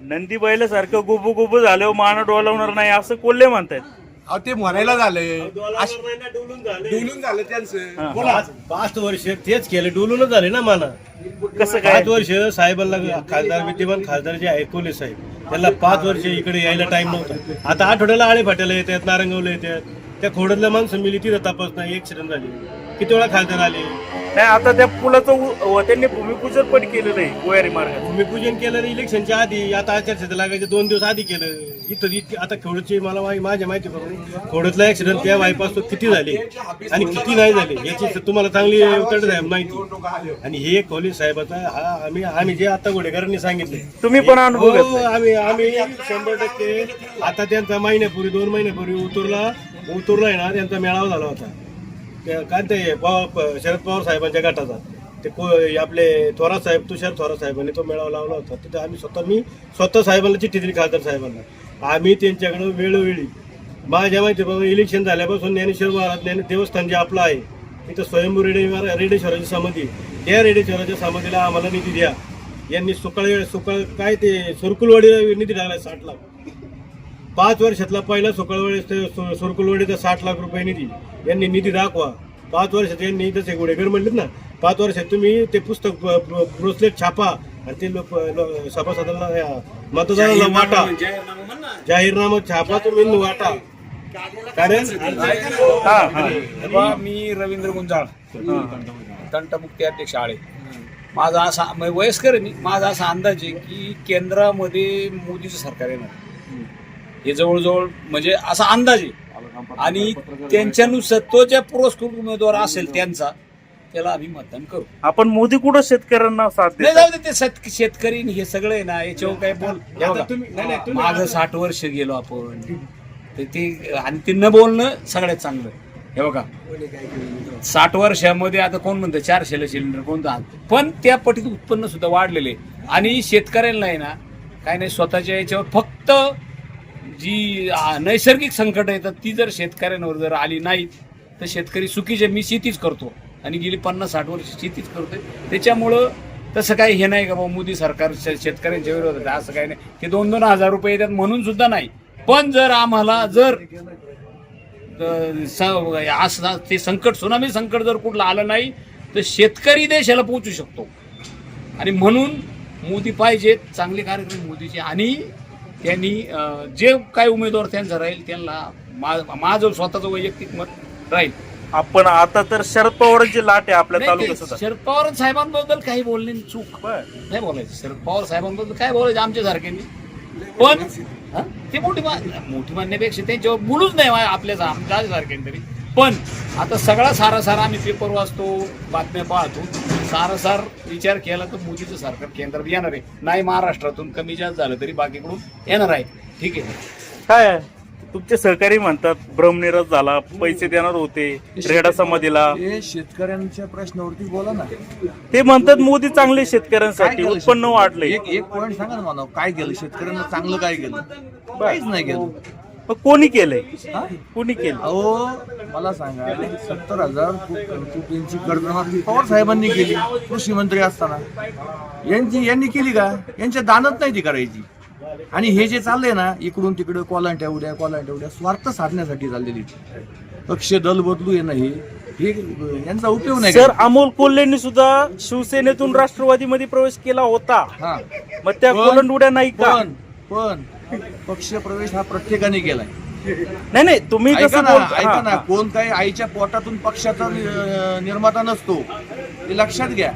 नंदी बैलासारखं गुबू गुबू झाल्यावर मान डोलावणार नाही असं कोल्हे म्हणतायत. अहो ते म्हणायला झालं. डुलून झालं. त्यांचं. बोला. पाच वर्ष तेच केले डुलूनच झाले ना मला कसं काय? पाच वर्ष साहेबांना खासदार विद्यमान खासदार जे आहे कोले साहेब त्यांना पाच वर्ष इकडे यायला टाइम नव्हता. आता आठवड्याला आळे फाट्याला येतात नारंगवला येतात. त्या खोडतल्या माणसं मिली तिथं तपास नाही ऍक्सिडेंट झाली. किती वेळा खासदार आले? नाही आता त्या पुलाचं उ- त्यांनी भूमिपूजन पण केलेलं आहे गोयारी मार्गात भूमिपूजन केलं इलेक्शनच्या आधी आता आचारसंहिता लागायचे दोन दिवस आधी केलं. इथं इतकी आता खेडूची मला माहि- माझ्या माहिती खोडतला ऍक्सिडेंट त्या बायपास किती झाले आणि किती नाही झाले याची तुम्हाला चांगली उत्तर आहे माहिती. आणि हे कोहली साहेबाचा हा आम्ही आम्ही जे आता घोडेकरांनी सांगितले तुम्ही पण अनुभव हो. आम्ही आम्ही शंभर टक्के आता त्यांचा महिन्यापूर्वी दोन महिन्यापूर्वी उतरला उतरलाय ना त्यांचा मेळावा झाला होता. काय ते पवार शरद पवार साहेबांच्या गटाचा. ते को आपले थोरात साहेब तुषार थोरात साहेबांनी तो मेळावा लावला होता. तिथे आम्ही स्वतः मी स्वतः साहेबांना चिठ्ठी दिली खासदार साहेबांना. आम्ही त्यांच्याकडं वेळोवेळी माझ्या माहिती इलेक्शन झाल्यापासून ज्ञानेश्वर महाराज ज्ञान देवस्थान जे आपलं आहे तिथं स्वयंभू रेडे रेडेश्वराची समाधी त्या रेडेश्वराच्या समाधीला आम्हाला निधी द्या. यांनी सुकाळ सुकाळ काय ते सुरकुलवाडीला निधी टाकला साठ लाख. पाच वर्षातला पहिला सुकळवडी सुरकुलवडीचा साठ लाख रुपये निधी. यांनी निधी दाखवा. पाच वर्षात यांनी जसे गुडेकर म्हणलेत ना पाच वर्षात तुम्ही ते पुस्तक ब्रोसलेट छापा आणि ते लोक लो- सभासदांना या मतदाराला वाटा. जाहीरनामा छापा तुम्ही न वाटा. कारण हा हा. मी रवींद्र गुंजाळ. तंटमुक्ती अध्यक्ष आळे. माझा असा म्हणजे वयस्कर मी. माझा असा अंदाज आहे की केंद्रामध्ये मोदीचं सरकार येणार. हे जवळजवळ म्हणजे असा अंदाज आहे. आणि त्यांच्यानुसार तो ज्या पुरस्कृत उमेदवार असेल त्यांचा त्याला आम्ही मतदान करू. आपण मोदी कुठं शेतकऱ्यांना साथ नाही जाऊ दे ते शेत शेतकरी आणि हे सगळं आहे ना याच्यावर काय बोल हे बघा, मागं साठ वर्ष गेलो आपण. तर ते आणि ते न बोलणं सगळ्यात चांगलं हे बघा. साठ वर्षामध्ये आता कोण म्हणतं चारशेला सिलेंडर कोणतं पण त्या पटीत उत्पन्न सुद्धा वाढलेले आणि शेतकऱ्यांना आहे ना काय नाही स्वतःच्या याच्यावर फक्त जी नैसर्गिक संकट येतात ती जर शेतकऱ्यांवर जर आली नाहीत तर शेतकरी चुकीचे मी शेतीच करतो. आणि गेली पन्नास साठ वर्ष शेतीच करतोय. त्याच्यामुळं तसं काही हे नाही का बाबा मोदी सरकार शे- शेतकऱ्यांच्या विरोधात असं काही नाही. ते दोन दोन हजार रुपये येतात म्हणून सुद्धा नाही. पण जर आम्हाला जर स- असं ते संकट सुनामी संकट जर कुठलं आलं नाही तर शेतकरी देशाला पोहोचू शकतो. आणि म्हणून मोदी पाहिजेत चांगले कार्यक्रम मोदीचे. आणि त्यांनी जे काय उमेदवार त्यांचा राहील त्यांना मा- माझं स्वतःचं वैयक्तिक मत राहील. आपण आता तर शरद पवारांची लाट आहे आपल्या तालुक्यात शरद पवार साहेबांबद्दल काही बोलणे चूक. नाही बोलायचं. शरद पवार साहेबांबद्दल काय बोलायचं आमच्या सारख्यांनी? पण हा? ते मोठी मोठी मानण्यापेक्षा त्यांच्यावर बोलूच नाही मा- आपल्या आमच्या सारख्यांनी तरी. पण आता सगळा सारासार आम्ही पेपर वाचतो बातम्या पाहतो. सारासार विचार केला तर मोदीचं सरकार केंद्रात येणार आहे. नाही महाराष्ट्रातून कमी जास्त झालं तरी बाकीकडून येणार आहे. ठीक आहे. काय? तुमचे सहकारी म्हणतात ब्रह्मनिरस झाला पैसे देणार होते रेडा समाधीला. हे शेतकऱ्यांच्या प्रश्नावरती बोला ना. ते म्हणतात मोदी चांगले शेतकऱ्यांसाठी केलं उत्पन्न वाढले. एक एक पॉईंट सांगा ना मला. काय केलं? शेतकऱ्यांना चांगलं काय केलं? काहीच नाही केलं. मग कोणी केलंय? हा? कोणी केलं अहो मला सांगा सत्तर हजार कोटींची कर्जमाफी पवार साहेबांनी केली कृषी मंत्री असताना. यांची यांनी केली का? यांच्या दानत नाही ती करायची. आणि हे जे चाललंय ना इकडून तिकडं कोलांट्या उड्या कोलांट्या उड्या स्वार्थ साधण्यासाठी चाललेली. पक्ष दल बदलू आहे ना हे हे यांचा उपयोग नाही सर अमोल कोल्हेंनी सुद्धा शिवसेनेतून राष्ट्रवादीमध्ये प्रवेश केला होता. हा. मग त्या पण- कोलंडुड्या नाही का? पण पण पक्ष प्रवेश हा प्रत्येकाने केलाय. नाही नाही तुम्ही ऐका कसं ना बोलता ऐका हा, ना हा. कोण काही आईच्या पोटातून पक्षाचा नि- निर्माता नसतो हे लक्षात घ्या.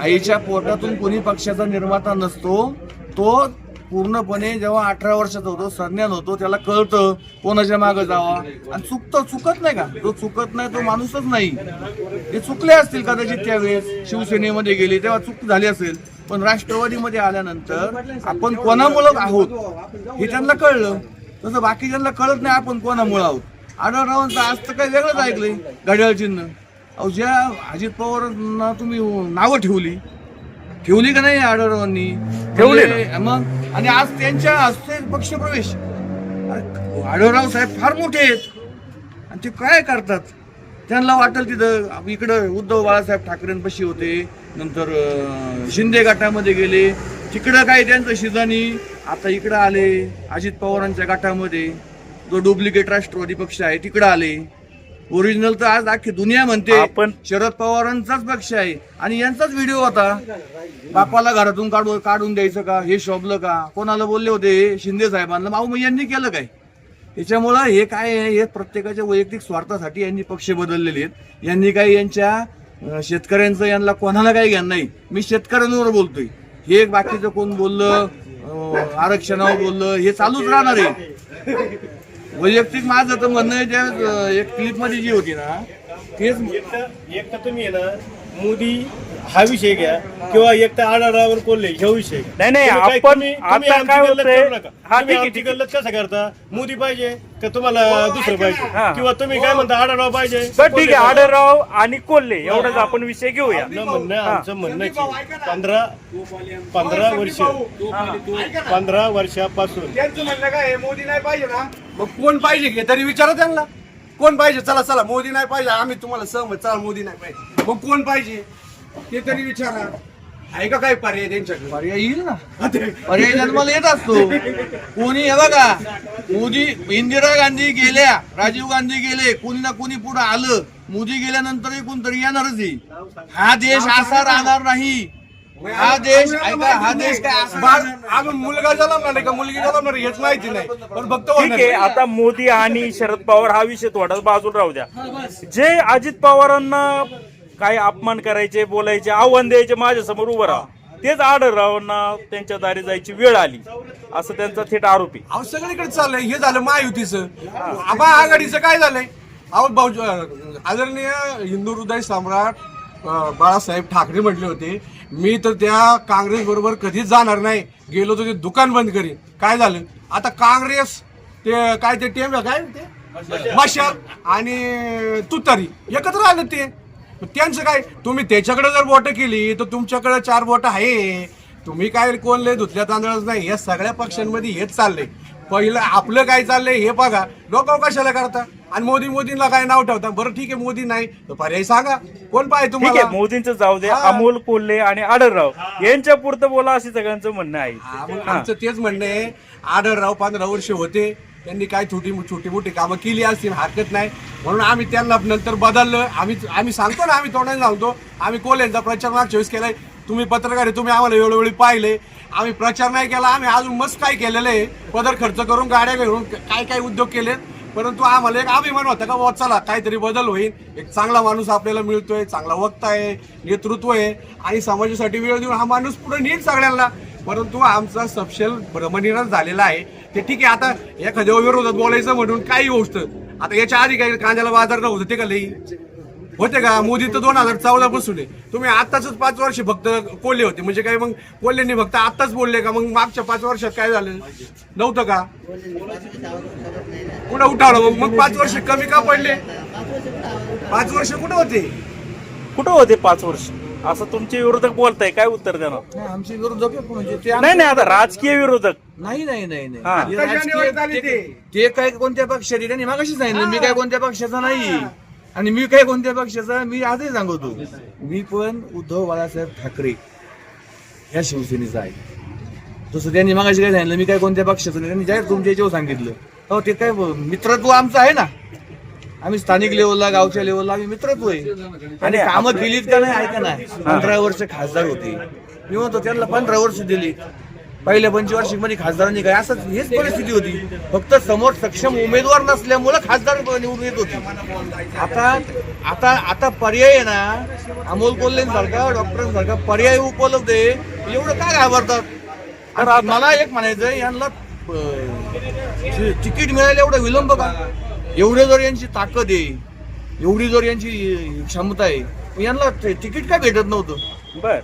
आईच्या पोटातून कोणी पक्षाचा निर्माता नसतो तो पूर्णपणे जेव्हा अठरा वर्षाचा होतो संज्ञान होतो त्याला कळतं कोणाच्या मागे जावा. आणि चुकतो चुकत नाही का? जो चुकत नाही तो माणूसच नाही. हे चुकले असतील कदाचित त्यावेळेस शिवसेनेमध्ये गेले तेव्हा चूक झाली असेल. पण राष्ट्रवादीमध्ये आल्यानंतर आपण कोणामुळं आहोत हे त्यांना कळलं. तसं बाकीच्यांना कळत नाही आपण कोणामुळे आहोत. आढळरावांचं आज तर काही वेगळंच ऐकलंय घड्याळ चिन्ह अहो ज्या अजित पवारांना तुम्ही नावं ठेवली ठेवली का नाही आढळरावांनी ठेवली म्हणजे मग आणि आज त्यांच्या हस्ते पक्षप्रवेश. आढळराव साहेब फार मोठे आहेत. आणि ते काय करतात? त्यांना वाटेल तिथं इकडं उद्धव बाळासाहेब ठाकरेंपाशी होते. नंतर शिंदे गटामध्ये गेले. तिकडं काय त्यांचं शिजानी आता इकडं आले अजित पवारांच्या गटामध्ये. जो डुप्लिकेट राष्ट्रवादी पक्ष आहे तिकडं आले. ओरिजिनल तर आज अख्खी दुनिया म्हणते आपण- शरद पवारांचाच पक्ष आहे. आणि यांचाच व्हिडिओ होता. बापाला घरातून काढून काढून द्यायचं का? हे शोभलं का? कोणाला बोलले होते? शिंदे साहेबांना. माऊ मग यांनी केलं काय? त्याच्यामुळं हे काय आहे? हे प्रत्येकाच्या वैयक्तिक स्वार्थासाठी यांनी पक्ष बदललेले आहेत. यांनी काही यांच्या शेतकऱ्यांचं यांना कोणाला काही घ्यान नाही. मी शेतकऱ्यांवर बोलतोय. हे बाकीचं कोण बोललं आरक्षणावर बोललं हे चालूच राहणार आहे. वैयक्तिक माझं तर म्हणणं आहे त्या एक क्लिपमध्ये जी होती ना तेच एक तर तुम्ही ना मोदी हा विषय घ्या किंवा एक तर आढारावर कोल्हे ह्या विषय घ्या. नाही, नाही, तुम्ही आपण- तुम्ही- तुम्ही आता आमची काय गल्लत होतंय? करू नका. हा, तुम्ही ठीक आहे, आमची ठीक आहे. गल्लत कसं करता? मोदी पाहिजे का तुम्हाला दुसरं हा. पाहिजे? किंवा तुम्ही काय म्हणता आढाराव पाहिजे? बरं ठीक आहे आढळराव आणि कोल्हे एवढंच आपण विषय घेऊया. आपलं म्हणणं आमचं म्हणणं की पंधरा पंधरा वर्ष. पंधरा वर्षापासून. त्यांचं म्हणणं काय आहे, मोदी नाही पाहिजे ना. मग कोण पाहिजे घे तरी विचारा त्यांना. कोण पाहिजे? चला चला मोदी नाही पाहिजे. आम्ही तुम्हाला सहमत. चला मोदी नाही पाहिजे. मग कोण पाहिजे? ते तरी विचारा. आहे का काय पर्याय त्यांच्याकडे? पर्याय येईल ना. पर्याय जन्माला येत असतो. कोणी हे बघा मोदी इंदिरा गांधी गेल्या राजीव गांधी गेले कोणी ना कोणी पुढे आलं मोदी गेल्यानंतरही कोणतरी येणारच आहे. हा देश असा राहणार नाही. हा देश ऐका हा देश काय असा अजून मुलगा जन्मणार नाही का? मुलगी जन्मणार नाही हेच माहिती नाही. पण फक्त ठीक होणार आहे आता मोदी आणि शरद पवार हा विषय थोडा बाजूला राहू द्या. जे अजित पवारांना काय अपमान करायचे बोलायचे आव्हान द्यायचे माझ्यासमोर उभं राहा. तेच आढळरावांना त्यांच्या दारी जायची वेळ आली. असं त्यांचा थेट आरोपी. अहो सगळीकडे चाललंय. हे झालं महायुतीचं. आबा आघाडीचं काय झालंय? अहो भाऊ आदरणीय हिंदू हृदय सम्राट अं, बाळासाहेब ठाकरे म्हटले होते मी तर त्या काँग्रेस बरोबर कधीच जाणार नाही. गेलो तर ते दुकान बंद करीन. काय झालं? आता काँग्रेस ते काय ते टेम काय ते? मशाल आणि तुतारी. एकत्र आले ते. त्यांचं काय? तुम्ही त्याच्याकडे जर बोट केली तर तुमच्याकडे चार बोट आहे. तुम्ही काय कोण लय धुतल्या तांदळच नाही या सगळ्या पक्षांमध्ये हेच चाललंय. पहिलं आपलं काय चाललंय हे बघा. लोक कशाला करता? आणि मोदी मोदींना काय नाव ठेवता? बरं ठीक आहे मोदी नाही तर पर्याय सांगा. कोण पाहिजे तुम्हाला? मोदींचं जाऊ दे. अमोल कोल्हे आणि आढळराव. यांच्या पुरतं बोला असे सगळ्यांचं म्हणणं आहे. आमचं तेच म्हणणं आहे. आढळराव पंधरा वर्ष होते. त्यांनी काय छोटी छोटी मोठी कामं केली असतील हरकत नाही. म्हणून आम्ही त्यांना नंतर बदललं. आम्ही आम्ही सांगतो ना आम्ही तोंडाने सांगतो. आम्ही कोल्ह्यांचा प्रचार मागच्या वेळेस केलाय. तुम्ही पत्रकार आहे तुम्ही आम्हाला वेळोवेळी पाहिले. आम्ही प्रचार नाही केला आम्ही अजून मस्त काय केलेलं आहे? पदर खर्च करून गाड्या घेऊन काय काय उद्योग केलेत? परंतु आम्हाला एक अभिमान होता का बुवा चला काहीतरी बदल होईल. एक चांगला माणूस आपल्याला मिळतोय चांगला वक्ता आहे नेतृत्व आहे. आणि समाजासाठी वेळ देऊन हा माणूस पुढे नेईल सगळ्यांना. परंतु आमचा सपशेल भ्रमनिराश झालेला आहे. ते ठीक आहे आता एखाद्या विरोधात बोलायचं म्हणून काही गोष्ट. आता याच्या आधी काही कांद्याला बाजार नव्हतं ते का लई? होते का? मोदी तर दोन हजार चौदा पासून आहे. तुम्ही आताच पाच वर्ष फक्त कोल्हे होते. म्हणजे काय मग कोल्हेंनी फक्त आताच बोलले का मग मागच्या पाच वर्षात काय झालं? नव्हतं का? कुठं उठावलं मग मग पाच वर्ष कमी का पडले? पाच वर्ष कुठं होते? कुठं होते पाच वर्ष? असं तुमचे विरोधक बोलताय काय उत्तर देणार? आमचे विरोधक आहे म्हणजे ते नाही नाही आता राजकीय विरोधक. नाही नाही नाही नाही. हा. ते राजकीय- ते- ते. काय कोणत्या पक्षाचे? त्यांनी मागाशी सांगितलं मी काय कोणत्या पक्षाचा नाही. आणि मी काय कोणत्या पक्षाचा मी आजही सांगतो. मी पण उद्धव बाळासाहेब ठाकरे या शिवसेनेचा आहे. तसं त्यांनी मागाशी काय सांगितलं मी काय कोणत्या पक्षाचं नाही त्यांनी जाहीर तुमच्या याच्यावर सांगितलं. हो ते काय मित्रत्व आमचं आहे ना. आम्ही स्थानिक लेवलला गावच्या लेवलला आम्ही मित्रत्व आहे. आणि कामं केलीत का नाही ऐका ना पंधरा वर्ष खासदार होते. मी म्हणतो त्यांना पंधरा वर्ष दिली. पहिल्या पंचवार्षिकमध्ये खासदारांनी काय असंच हेच परिस्थिती होती. फक्त समोर सक्षम उमेदवार नसल्यामुळे खासदार निवडून येत होते. आता आता आता पर्याय आहे ना अमोल कोल्हेंसारखा डॉक्टरांसारखा पर्याय उपलब्ध आहे. एवढं काय घाबरतात? मला एक म्हणायचं यांना तिकीट मिळायला एवढा विलंब का? एवढे जर यांची ताकद आहे एवढी जर यांची क्षमता आहे यांना तिकीट काय भेटत नव्हतं? बर.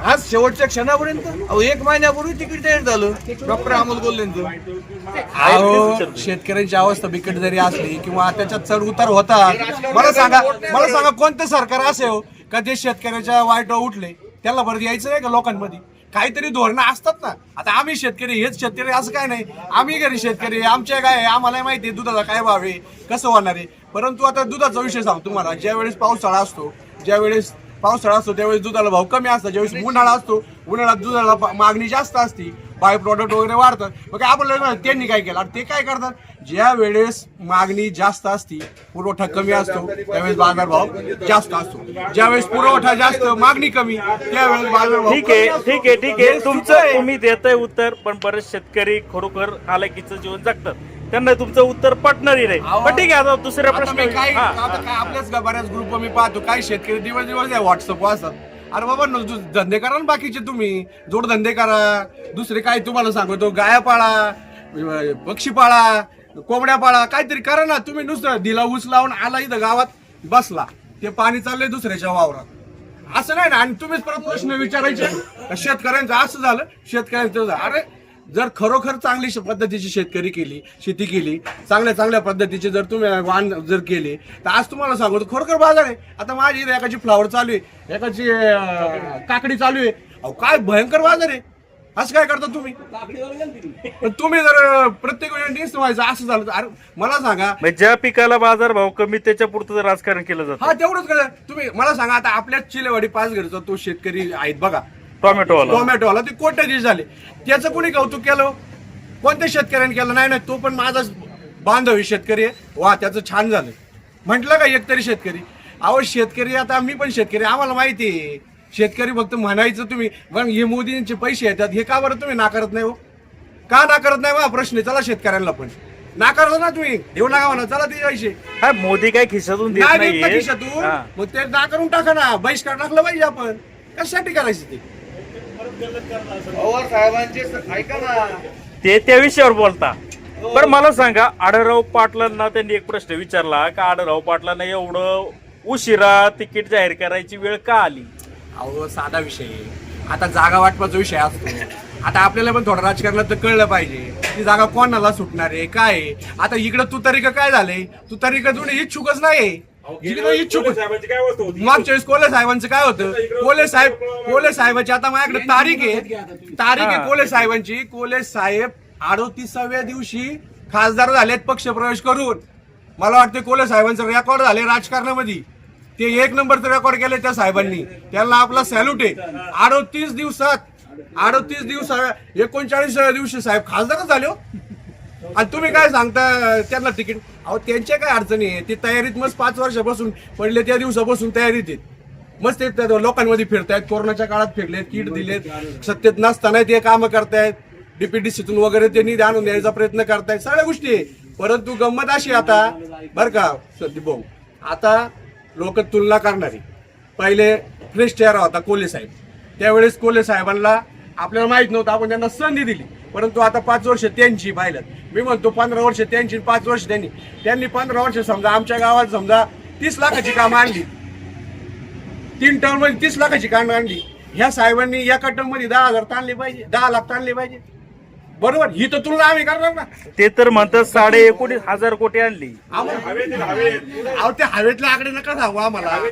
आज शेवटच्या क्षणापर्यंत अहो एक महिन्यापूर्वी तिकीट तयार झालं डॉक्टर अमोल अहो शेतकऱ्यांची अवस्था बिकट जरी असली किंवा त्याच्यात चढ उतार होता मला सांगा मला सांगा कोणतं सरकार असे हो का ते शेतकऱ्याच्या वाईट उठले त्याला परत यायचं नाही का लोकांमध्ये? काहीतरी धोरणं असतात ना. आता आम्ही शेतकरी हेच शेतकरी असं काय नाही. आम्ही घरी शेतकरी आमच्या काय आहे, आम्हाला माहिती आहे दुधाचा काय भाव आहे कसं होणार आहे. परंतु आता दुधाचा विषय सांगतो तुम्हाला. ज्यावेळेस पावसाळा असतो ज्यावेळेस पावसाळा असतो त्यावेळेस दुधाला भाव कमी असतात. ज्यावेळेस उन्हाळा असतो उन्हाळ्यात दुधाला मागणी जास्त असते. बाय प्रॉडक्ट वगैरे वाढतात. मग काय आपल्याला त्यांनी काय केलं? आणि ते काय करतात? ज्या वेळेस मागणी जास्त असती पुरवठा कमी असतो त्यावेळेस बाजारभाव जास्त असतो. ज्यावेळेस पुरवठा जास्त मागणी कमी त्यावेळेस बाजारभाव ठीक आहे. ठीक आहे ठीक आहे. तुमचं आहे. तुम्ही देताय उत्तर पण बरेच शेतकरी खरोखर हालाकीचं जीवन जगतात. त्यांना तुमचं उत्तर पटणारही नाही. पण ठीक आहे आता दुसऱ्या प्रश्न काय आपल्याच बऱ्याच ग्रुप मी पाहतो काही शेतकरी दिवस दिवस व्हॉट्सअप असतात. अरे बाबा न- दु- धंदे करा ना बाकीचे तुम्ही. जोडधंदे करा. दुसरे काय तुम्हाला सांगतो गाया पाळा अं, पक्षी पाळा कोंबड्या पाळा काहीतरी करा ना. तुम्ही नुसतं दिला ऊस लावून आला इथं गावात बसला. ते पाणी चाललंय दुसऱ्याच्या वावरात. असं नाही ना आणि तुम्हीच परत प्रश्न विचारायचे. शेतकऱ्यांचं असं झालं शेतकऱ्यांचं झालं. अरे जर खरोखर चांगली पद्धतीची शेतकरी केली शेती केली चांगल्या चांगल्या पद्धतीचे जर तुम्ही वाण जर केले तर आज तुम्हाला सांगतो खरोखर बाजार आहे. आता माझी एकाची फ्लावर चालू आहे एकाची अं, काकडी चालू आहे. अहो काय भयंकर बाजार आहे. असं काय करता तुम्ही? पण तुम्ही जर अं, प्रत्येक वेळी टेस्ट व्हायचं असं झालं तर अरे मला सांगा. म्हणजे ज्या पिकाला बाजार भाव कमी त्याच्या पुरतं राजकारण केलं जातं. हा तेवढंच करा तुम्ही मला सांगा आता आपल्या चिलेवाडी पाच घरचा तो शेतकरी आहेत बघा. टोमॅटोवाला टोमॅटोला ते कोट्याधीश झाले. त्याचं कोणी कौतुक केलं? कोणत्या शेतकऱ्याने केलं? नाही नाही तो पण माझा बांधव शेतकरी आहे. वा त्याचं छान झालं. म्हटलं का एकतरी शेतकरी? अहो शेतकरी आता मी पण शेतकरी आम्हाला माहिती आहे. शेतकरी फक्त म्हणायचं तुम्ही. पण हे मोदींचे पैसे येतात. हे का बरं तुम्ही नाकारत नाही हो? का नाकारत नाही? वा प्रश्न. चला शेतकऱ्यांना पण. नाकारता ना तुम्ही. देऊ नका म्हणा. चला ते पैसे. हा मोदी काय खिशातून देत नाही नाहीये? खिशातून. हा. मग ते नाकारून टाका ना. बहिष्कार टाकलं पाहिजे आपण. कशासाठी करायचं ते? पवार साहेबांचे ऐका ना. ते त्या विषयावर बोलता. बरं मला सांगा आढळराव पाटलांना त्यांनी एक प्रश्न विचारला का आढळराव पाटलांना एवढं उशिरा तिकीट जाहीर करायची वेळ का आली? अहो साधा विषय. आहे. आता जागा वाटपाचा विषय असतो. आता आपल्याला पण थोडं राजकारणात तर कळलं पाहिजे. ती जागा कोणाला सुटणार आहे? काय आहे? आता इकडं तू तरी काय झालंय? तू तरी जुने इच्छुकच नाही मागच्या वेळेस कोले साहेबांचं काय होतं? कोले साहेब कोले साहेबांची आता माझ्याकडे तारीख आहे तारीख आहे. कोले साहेबांची. कोले साहेब अडोतीसाव्या दिवशी खासदार झालेत पक्षप्रवेश करून. मला वाटतं कोले साहेबांचं रेकॉर्ड झाले राजकारणामध्ये. ते एक नंबरचं रेकॉर्ड केले त्या साहेबांनी. त्यांना आपला सॅल्यूट आहे. अडोतीस दिवसात अडोतीस दिवसा एकोणचाळीस दिवशी साहेब खासदारच झाले हो. आणि तुम्ही काय सांगता त्यांना तिकीट? अहो त्यांच्या काय अडचणी आहे ते तयारीत मस्त पाच वर्षापासून पडले त्या दिवसापासून तयारीत आहेत. मस्त ते लोकांमध्ये फिरतायत कोरोनाच्या काळात फिरलेत किट दिलेत सत्तेत नसताना ते कामं करतायत. डीपीडीसीतून वगैरे त्यांनी आणून द्यायचा प्रयत्न करतायत. सगळ्या गोष्टी आहे परंतु गंमत अशी आता बर का सध्या भाऊ आता लोक तुलना करणारी. पहिले फ्रेश चेहरा होता कोले साहेब. त्यावेळेस कोले साहेबांना आपल्याला माहीत नव्हतं आपण त्यांना संधी दिली. परंतु आता पाच वर्ष त्यांची पाहिलं. मी म्हणतो पंधरा वर्ष त्यांची पाच वर्ष त्यांनी. त्यांनी पंधरा वर्ष समजा आमच्या गावात समजा तीस लाखाची कामं आणली. तीन टर्ममध्ये तीस लाखाची कामं आणली. ह्या साहेबांनी एका मध्ये दहा हजार ताणले पाहिजे दहा लाख ताणले पाहिजे. बरोबर? ही तर तुलना आम्ही करणार ना. ते तर म्हणतात साडे एकोणीस हजार कोटी आणली. अहो ते हवेतले आकडे नका सांगू आम्हाला.